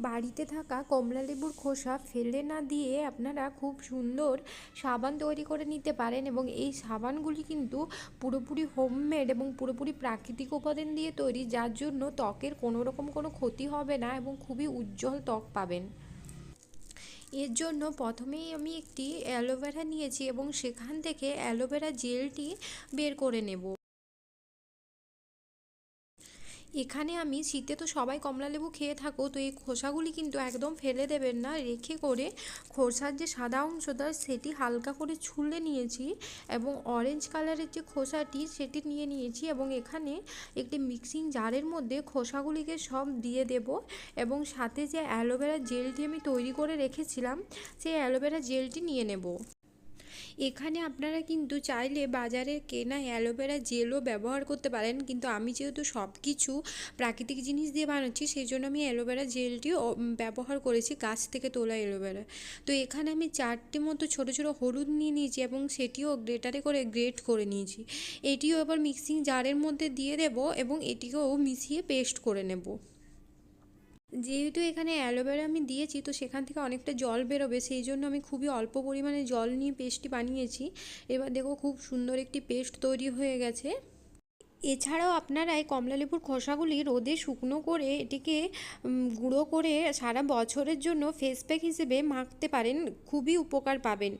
বাড়িতে থাকা কমলা লেবুর খোসা ফেলে না দিয়ে আপনারা খুব সুন্দর সাবান তৈরি করে নিতে পারেন এবং এই সাবানগুলি কিন্তু পুরোপুরি হোমমেড এবং পুরোপুরি প্রাকৃতিক উপাদান দিয়ে তৈরি, যার জন্য ত্বকের কোনো রকম কোনো ক্ষতি হবে না এবং খুবই উজ্জ্বল ত্বক পাবেন। এর জন্য প্রথমেই আমি একটি অ্যালোভেরা নিয়েছি এবং সেখান থেকে অ্যালোভেরা জেলটি বের করে নেব। এখানে আমি শীতে তো সবাই কমলা লেবু খেয়ে থাকো, তো এই খোসাগুলি কিন্তু একদম ফেলে দেবেন না। রেখে করে খোসার যে সাদা অংশটা, সেটি হালকা করে ছুলে নিয়েছি এবং অরেঞ্জ কালারের যে খোসাটি, সেটি নিয়ে নিয়েছি এবং এখানে একটি মিক্সিং জারের মধ্যে খোসাগুলিকে সব দিয়ে দেব এবং সাথে যে অ্যালোভেরা জেলটি আমি তৈরি করে রেখেছিলাম, সেই অ্যালোভেরা জেলটি নিয়ে নেব। এখানে আপনারা কিন্তু চাইলে বাজারে কেনা অ্যালোভেরা জেলও ব্যবহার করতে পারেন। কিন্তু আমি যেহেতু সব কিছু প্রাকৃতিক জিনিস দিয়ে বানাচ্ছি সেই জন্য আমি অ্যালোভেরা জেলটিও ব্যবহার করেছি গাছ থেকে তোলা অ্যালোভেরা। তো এখানে আমি চারটে মতো ছোটো ছোটো হলুদ নিয়ে নিয়েছি এবং সেটিও গ্রেটারে করে গ্রেট করে নিয়েছি। এটিও এবার মিক্সিং জারের মধ্যে দিয়ে দেব এবং এটিকেও মিশিয়ে পেস্ট করে নেব। যেহেতু এখানে অ্যালোভেরা আমি দিয়েছি, তো সেখান থেকে অনেকটা জল বেরোবে, সেই জন্য আমি খুবই অল্প পরিমাণে জল নিয়ে পেস্টটি বানিয়েছি। এবার দেখো খুব সুন্দর একটি পেস্ট তৈরি হয়ে গেছে। এছাড়াও আপনারা এই কমলালেবুর খোসাগুলি রোদে শুকনো করে এটিকে গুঁড়ো করে সারা বছরের জন্য ফেস প্যাক হিসেবে মাখতে পারেন, খুবই উপকার পাবেন।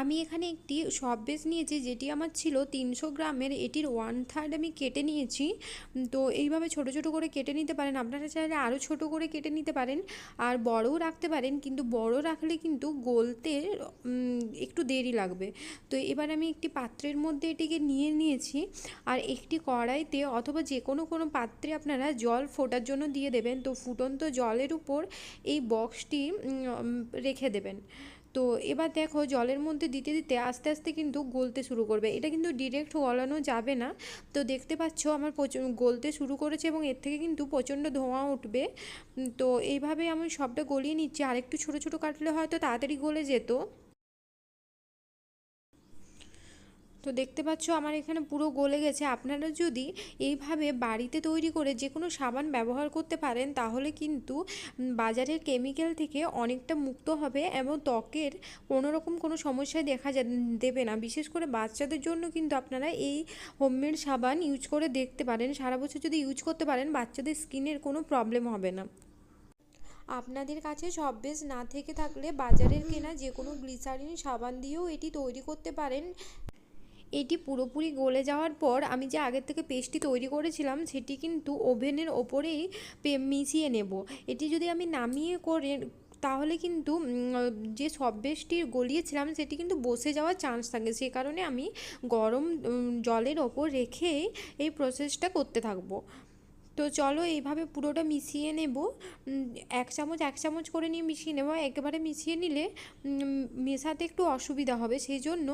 আমি এখানে একটি সব বেস নিয়েছি, যেটি আমার ছিল তিনশো গ্রামের। এটির ওয়ান থার্ড আমি কেটে নিয়েছি। তো এইভাবে ছোট ছোট করে কেটে নিতে পারেন। আপনারা চাইলে আরও ছোট করে কেটে নিতে পারেন আর বড়ও রাখতে পারেন, কিন্তু বড় রাখলে কিন্তু গলতে একটু দেরি লাগবে। তো এবার আমি একটি পাত্রের মধ্যে এটিকে নিয়ে নিয়েছি আর একটি কড়াইতে অথবা যে কোনো কোনো পাত্রে আপনারা জল ফোটার জন্য দিয়ে দেবেন। তো ফুটন্ত জলের উপর এই বক্সটি রেখে দেবেন। তো এবার দেখো জলের মধ্যে দিতে দিতে আস্তে আস্তে কিন্তু গলতে শুরু করবে। এটা কিন্তু ডিরেক্ট গলানো যাবে না। তো দেখতে পাচ্ছ আমার গলতে শুরু করেছে এবং এর থেকে কিন্তু প্রচণ্ড ধোঁয়া উঠবে। তো এইভাবে আমি সবটা গলিয়ে নিচ্ছি। আরেকটু ছোটো ছোটো কাটলে হয়তো তাড়াতাড়ি গলে যেত। তো দেখতে পাচ্ছ আমার এখানে পুরো গলে গেছে। আপনারা যদি এইভাবে বাড়িতে তৈরি করে যে কোনো সাবান ব্যবহার করতে পারেন, তাহলে কিন্তু বাজারের কেমিক্যাল থেকে অনেকটা মুক্ত হবে এবং ত্বকের কোনো রকম কোনো সমস্যায় দেখা যা দেবে না। বিশেষ করে বাচ্চাদের জন্য কিন্তু আপনারা এই হোমমেড সাবান ইউজ করে দেখতে পারেন। সারা বছর যদি ইউজ করতে পারেন, বাচ্চাদের স্কিনের কোনো প্রবলেম হবে না। আপনাদের কাছে সব বেশ না থেকে থাকলে বাজারের কেনা যে কোনো গ্লিসারিন সাবান দিয়েও এটি তৈরি করতে পারেন। এটি পুরোপুরি গলে যাওয়ার পর আমি যে আগের থেকে পেস্টটি তৈরি করেছিলাম, সেটি কিন্তু ওভেনের ওপরেই মিশিয়ে নেব। এটি যদি আমি নামিয়ে করে, তাহলে কিন্তু যে সব সববেশটি গলিয়েছিলাম, সেটি কিন্তু বসে যাওয়ার চান্স থাকে। সে কারণে আমি গরম জলের ওপর রেখে এই প্রসেসটা করতে থাকব। তো চলো এইভাবে পুরোটা মিশিয়ে নেব। এক চামচ এক চামচ করে নিয়ে মিশিয়ে নেব। একবারে মিশিয়ে নিলে মেশাতে একটু অসুবিধা হবে। সেই জন্য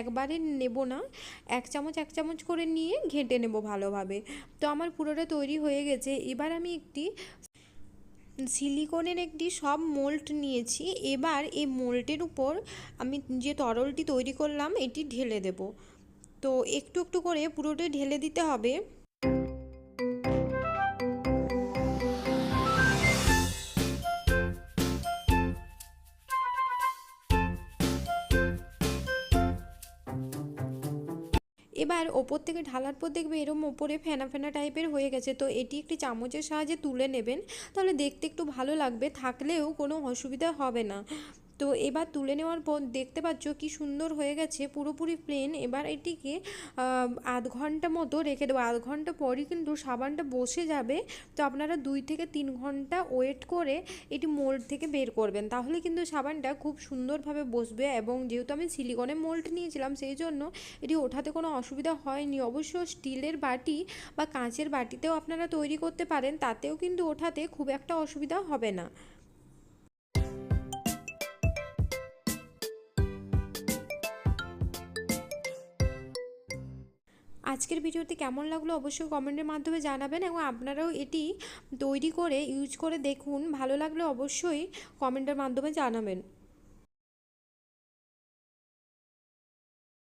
একবারে নেব না। এক চামচ এক চামচ করে নিয়ে ঘেঁটে নেব ভালোভাবে। তো আমার পুরোটা তৈরি হয়ে গেছে। এবার আমি একটি সিলিকনের একটি সব মোল্ড নিয়েছি। এবার এই মোল্ডের উপর আমি যে তরলটি তৈরি করলাম, এটি ঢেলে দেব। তো একটু একটু করে পুরোটা ঢেলে দিতে হবে। এবার ওপর থেকে ঢালার পর দেখবে এরম ওপরে ফেনা ফেনা টাইপের হয়ে গেছে। তো এটি একটি চামচের সাহায্যে তুলে নেবেন, তাহলে দেখতে একটু ভালো লাগবে, থাকলেও কোনো অসুবিধা হবে না। তো এবার তুলে নেওয়ার পর দেখতে পাচ্ছ কি সুন্দর হয়ে গেছে পুরোপুরি প্লেন এবার এটিকে আধ ঘণ্টা মতো রেখে দেবো। আধ ঘণ্টা পরই কিন্তু সাবানটা বসে যাবে। তো আপনারা দুই থেকে তিন ঘণ্টা ওয়েট করে এটি মোল্ড থেকে বের করবেন। তাহলে কিন্তু সাবানটা খুব সুন্দরভাবে বসবে এবং যেহেতু আমি সিলিকনের মোল্ড নিয়েছিলাম, সেই জন্য এটি ওঠাতে কোনো অসুবিধা হয়নি। অবশ্য স্টিলের বাটি বা কাঁচের বাটিতেও আপনারা তৈরি করতে পারেন, তাতেও কিন্তু ওঠাতে খুব একটা অসুবিধা হবে না। আজকের ভিডিওটি কেমন লাগল অবশ্যই কমেন্টের মাধ্যমে জানাবেন এবং আপনারাও এটি তৈরি করে ইউজ করে দেখুন। ভালো লাগলে অবশ্যই কমেন্টের মাধ্যমে জানাবেন।